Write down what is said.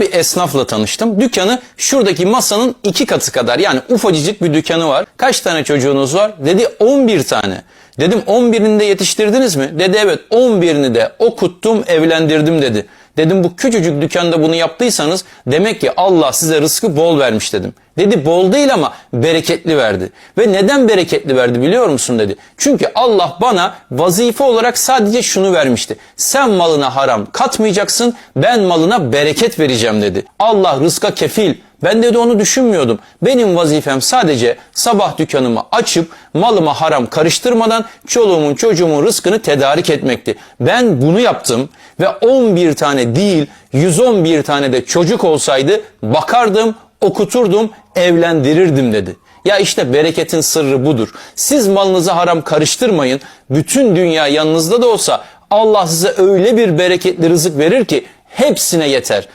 bir esnafla tanıştım. Dükkanı şuradaki masanın iki katı kadar yani ufacıcık bir dükkanı var. Kaç tane çocuğunuz var? Dedi 11 tane. Dedim 11'ini de yetiştirdiniz mi? Dedi evet 11'ini de okuttum evlendirdim dedi. Dedim bu küçücük dükkanda bunu yaptıysanız demek ki Allah size rızkı bol vermiş dedim. Dedi bol değil ama bereketli verdi. Ve neden bereketli verdi biliyor musun dedi. Çünkü Allah bana vazife olarak sadece şunu vermişti. Sen malına haram katmayacaksın ben malına bereket vereceğim dedi. Allah rızka kefil. Ben dedi onu düşünmüyordum. Benim vazifem sadece sabah dükkanımı açıp malıma haram karıştırmadan çoluğumun çocuğumun rızkını tedarik etmekti. Ben bunu yaptım ve 11 tane değil 111 tane de çocuk olsaydı bakardım, okuturdum, evlendirirdim dedi. Ya işte bereketin sırrı budur. Siz malınıza haram karıştırmayın. Bütün dünya yanınızda da olsa Allah size öyle bir bereketli rızık verir ki hepsine yeter.